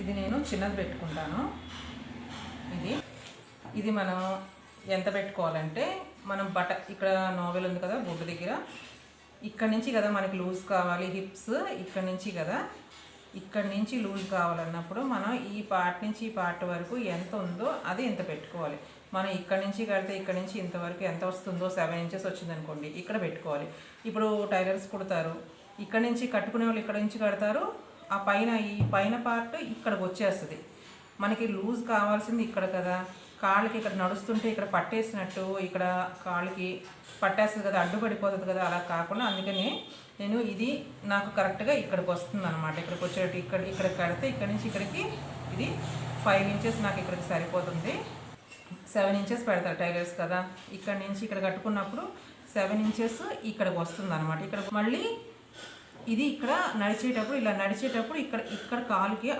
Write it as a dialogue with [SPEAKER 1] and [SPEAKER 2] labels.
[SPEAKER 1] ఇది నేను చిన్నది పెట్టుకుంటాను. ఇది. ఇది మనం ఎంత పెట్టుకోవాలంటే మనం బట ఇక్కడ నోవెల్ ఉంది కదా బొడ్డు దగ్గర. ఇక్కడ నుంచి కదా మనకి లూజ్ కావాలి హిప్స్ ఇక్కడ నుంచి కదా. ఇక్కడ నుంచి లూజ్ కావాలన్నప్పుడు మనం ఈ పార్ట్ నుంచి ఈ పార్ట్ వరకు ఎంత ఉందో అది ఇంత పెట్టుకోవాలి. మనం ఇక్కడ నుంచి కడితే ఇక్కడ నుంచి ఇంతవరకు ఎంత వస్తుందో సెవెన్ ఇంచెస్ వచ్చింది అనుకోండి ఇక్కడ పెట్టుకోవాలి. ఇప్పుడు టైలర్స్ కుడతారు. ఇక్కడ నుంచి కట్టుకునే వాళ్ళు ఇక్కడ నుంచి కడతారు. ఆ పైన ఈ పైన పార్ట్ ఇక్కడికి వచ్చేస్తుంది. మనకి లూజ్ కావాల్సింది ఇక్కడ కదా. కాళ్ళకి ఇక్కడ నడుస్తుంటే ఇక్కడ పట్టేసినట్టు ఇక్కడ కాళ్ళకి పట్టేస్తుంది కదా అడ్డు పడిపోతుంది కదా అలా కాకుండా అందుకని నేను ఇది నాకు కరెక్ట్గా ఇక్కడికి వస్తుంది అనమాట ఇక్కడికి వచ్చేటట్టు ఇక్కడ ఇక్కడ కడితే ఇక్కడ నుంచి ఇక్కడికి ఇది ఫైవ్ ఇంచెస్ నాకు ఇక్కడికి సరిపోతుంది. సెవెన్ ఇంచెస్ పెడతారు టైలర్స్ కదా. ఇక్కడ నుంచి ఇక్కడ కట్టుకున్నప్పుడు సెవెన్ ఇంచెస్ ఇక్కడికి వస్తుంది అనమాట ఇక్కడ మళ్ళీ ఇది ఇక్కడ నడిచేటప్పుడు ఇలా నడిచేటప్పుడు ఇక్కడ ఇక్కడ కాలుకి